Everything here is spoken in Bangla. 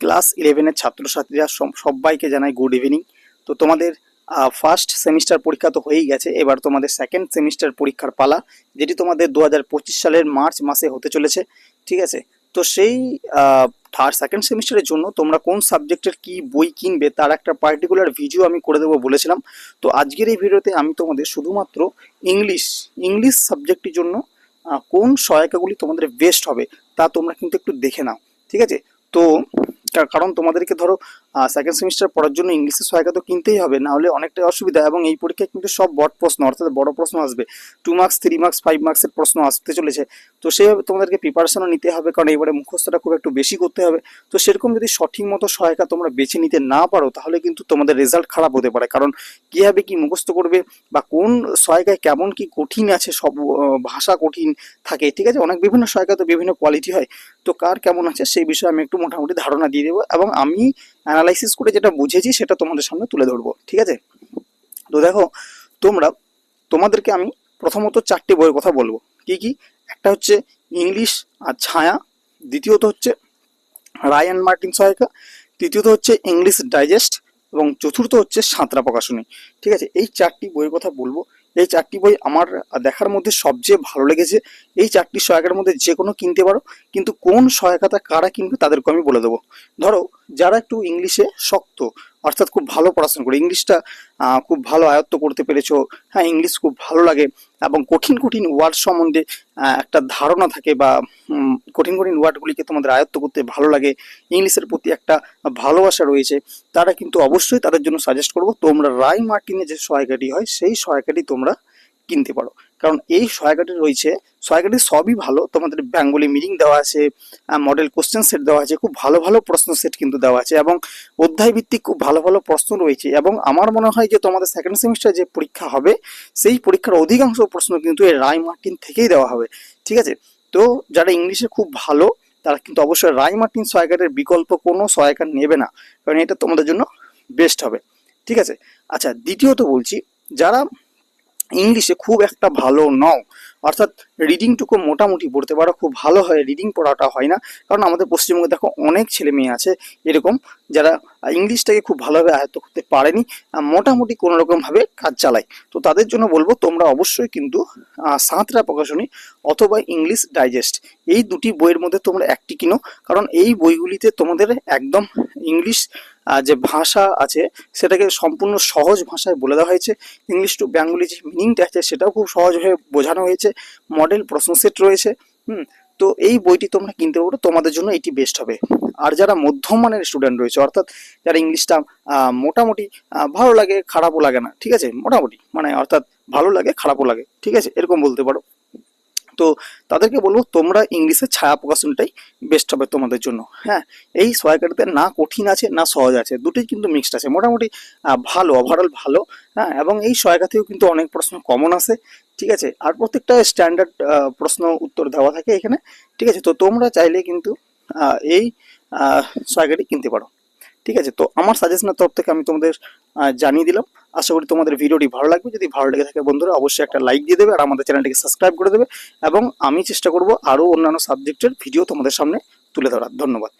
ক্লাস ইলেভেনের ছাত্রছাত্রীরা সব- সবাইকে জানাই গুড ইভিনিং তো তোমাদের ফার্স্ট সেমিস্টার পরীক্ষা তো হয়েই গেছে, এবার তোমাদের সেকেন্ড সেমিস্টার পরীক্ষার পালা, যেটি তোমাদের দু হাজার পঁচিশ সালের মার্চ মাসে হতে চলেছে, ঠিক আছে? তো সেই থার্ড সেকেন্ড সেমিস্টারের জন্য তোমরা কোন সাবজেক্টের কি বই কিনবে, তার একটা পার্টিকুলার ভিডিও আমি করে দেবো বলেছিলাম। তো আজকের এই ভিডিওতে আমি তোমাদের শুধুমাত্র ইংলিশ ইংলিশ সাবজেক্টের জন্য কোন সহায়িকাগুলি তোমাদের বেস্ট হবে, তা তোমরা কিন্তু একটু দেখে নাও, ঠিক আছে? তো কারণ তোমাদেরকে ধরো সেকেন্ড সেমিস্টার পড়ার জন্য ইংলিশের সহায়িকা তো কিনতেই হবে, না হলে অনেকটাই অসুবিধা এবং এই পরীক্ষায় কিন্তু সব বড় প্রশ্ন, অর্থাৎ বড় প্রশ্ন আসবে। Two marks three marks five মার্কসের প্রশ্ন আসতে চলেছে। তো সেইভাবে তোমাদেরকে প্রিপারেশনও নিতে হবে, কারণ এবারে মুখস্থটা খুব একটু বেশি করতে হবে। তো সেরকম যদি সঠিক মতো সহায়িকা তোমরা বেছে নিতে না পারো, তাহলে কিন্তু তোমাদের রেজাল্ট খারাপ হতে পারে। কারণ কীভাবে কি মুখস্থ করবে, বা কোন সহায়িকায় কেমন কি কঠিন আছে, সব ভাষা কঠিন থাকে, ঠিক আছে? অনেক বিভিন্ন সহায়িকা তো বিভিন্ন কোয়ালিটি হয়। তো কার কেমন আছে, সেই বিষয়ে আমি একটু মোটামুটি ধারণা দিয়ে দেবো এবং আমি অ্যানালাইসিস করে যেটা বুঝেছি সেটা তোমাদের সামনে তুলে ধরবো, ঠিক আছে? তো দেখো, তোমরা, তোমাদেরকে আমি প্রথমত চারটি বইয়ের কথা বলব। কি কি? একটা হচ্ছে ইংলিশ আর ছায়া, দ্বিতীয়ত হচ্ছে রায়ান মার্টিন সহায়িকা, তৃতীয়ত হচ্ছে ইংলিশ ডাইজেস্ট, এবং চতুর্থ হচ্ছে সাঁতরা প্রকাশনী, ঠিক আছে? এই চারটি বইয়ের কথা বলব। এই চারটি বই আমার দেখার মধ্যে সবচেয়ে ভালো লেগেছে। এই চারটি সহায়কার মধ্যে যে কোনো কিনতে পারো, কিন্তু কোন সহায়কতা কারা কিনবে তাদেরকে আমি বলে দেবো। ধরো, যারা একটু ইংলিশে শক্ত অর্থাৎ খুব ভালো পড়াশোনা করে। ইংলিশটা খুব ভালো আয়ত্ত করতে পেরেছ। হ্যাঁ ইংলিশ খুব ভালো লাগে এবং কঠিন কঠিন ওয়ার্ড সম্বন্ধে একটা ধারণা থাকে বা কঠিন কঠিন ওয়ার্ডগুলিকে তোমাদের আয়ত্ত করতে ভালো লাগে। ইংলিশের প্রতি একটা ভালোবাসা রয়েছে। তারা কিন্তু অবশ্যই তাদের জন্য সাজেস্ট করব, তোমরা রাই মার্টিনে যে সহায়িকাটি হয়, সেই সহায়িকাটি তোমরা কিনতে পারো। কারণ এই সহায়িকাটি রয়েছে সহায়িকাটি সবই ভালো। তোমাদের বেঙ্গলি মিনিং দেওয়া আছে মডেল কোশ্চেন সেট দেওয়া আছে, খুব ভালো ভালো প্রশ্ন সেট কিন্তু দেওয়া আছে এবং অধ্যায় ভিত্তিক খুব ভালো ভালো প্রশ্ন রয়েছে এবং আমার মনে হয় যে তোমাদের সেকেন্ড সেমিস্টার যে পরীক্ষা হবে, সেই পরীক্ষার অধিকাংশ প্রশ্ন কিন্তু এই রায় মার্টিন থেকেই দেওয়া হবে। ঠিক আছে? তো যারা ইংলিশে খুব ভালো, তারা কিন্তু অবশ্যই রায় মার্টিন সহায়িকাটের বিকল্প কোনো সহায়িকা নেবে না, কারণ এটা তোমাদের জন্য বেস্ট হবে। ঠিক আছে? আচ্ছা দ্বিতীয়ত বলছি, যারা ইংলিশে খুব একটা ভালো নও। অর্থাৎ রিডিংটুকু মোটামুটি পড়তে পারো, খুব ভালো হয় রিডিং পড়াটা হয় না। কারণ আমাদের পশ্চিমবঙ্গে দেখো অনেক ছেলে মেয়ে আছে, এরকম যারা ইংলিশটাকে খুব ভালোভাবে আয়ত্ত করতে পারেনি মোটামুটি কোনো রকমভাবে কাজ চালায়। তো তাদের জন্য বলব, তোমরা অবশ্যই কিন্তু সাঁতরা প্রকাশনী অথবা ইংলিশ ডাইজেস্ট এই দুটি বইয়ের মধ্যে তোমরা একটি কিনো। কারণ এই বইগুলিতে তোমাদের একদম ইংলিশ যে ভাষা আছে, সেটাকে সম্পূর্ণ সহজ ভাষায় বলে দেওয়া হয়েছে। ইংলিশ টু বেঙ্গলি যে মিনিংটা আছে, সেটাও খুব সহজভাবে বোঝানো হয়েছে। মডেল প্রশ্ন সেট রয়েছে, হুম? তো এই বইটি তোমরা কিনতে পারো, তোমাদের জন্য এটি বেস্ট হবে। আর যারা মধ্যম মানের স্টুডেন্ট রয়েছে, অর্থাৎ যারা ইংলিশটা মোটামুটি ভালো লাগে, খারাপও লাগে না, ঠিক আছে? মোটামুটি মানে অর্থাৎ ভালো লাগে, খারাপও লাগে, ঠিক আছে? এরকম বলতে পারো। তো তাদেরকে বলব তোমরা ইংলিশের ছায়া প্রকাশনটাই বেস্ট হবে তোমাদের জন্য। হ্যাঁ এই সহায়িকাটাতে না কঠিন আছে না সহজ আছে দুটোই কিন্তু মিক্সড আছে। মোটামুটি ভালো ওভারঅল ভালো হ্যাঁ এবং এই সহায়িকা থেকেও কিন্তু অনেক প্রশ্ন কমন আসে ঠিক আছে? আর প্রত্যেকটা স্ট্যান্ডার্ড প্রশ্ন উত্তর দেওয়া থাকে এখানে ঠিক আছে? তো তোমরা চাইলে কিন্তু এই আহ, সহায়িকাটি কিনতে পারো। ঠিক আছে? তো আমার সাজেশনের তরফ থেকে আমি তোমাদের জানিয়ে দিলাম। আশা করি তোমাদের ভিডিওটি ভালো লাগবে। যদি ভালো লেগে থাকে বন্ধুরা, অবশ্যই একটা লাইক দিয়ে দেবে আর আমাদের চ্যানেলটিকে সাবস্ক্রাইব করে দেবে। এবং আমি চেষ্টা করব আরও অন্যান্য সাবজেক্টের ভিডিও তোমাদের সামনে তুলে ধরার। ধন্যবাদ।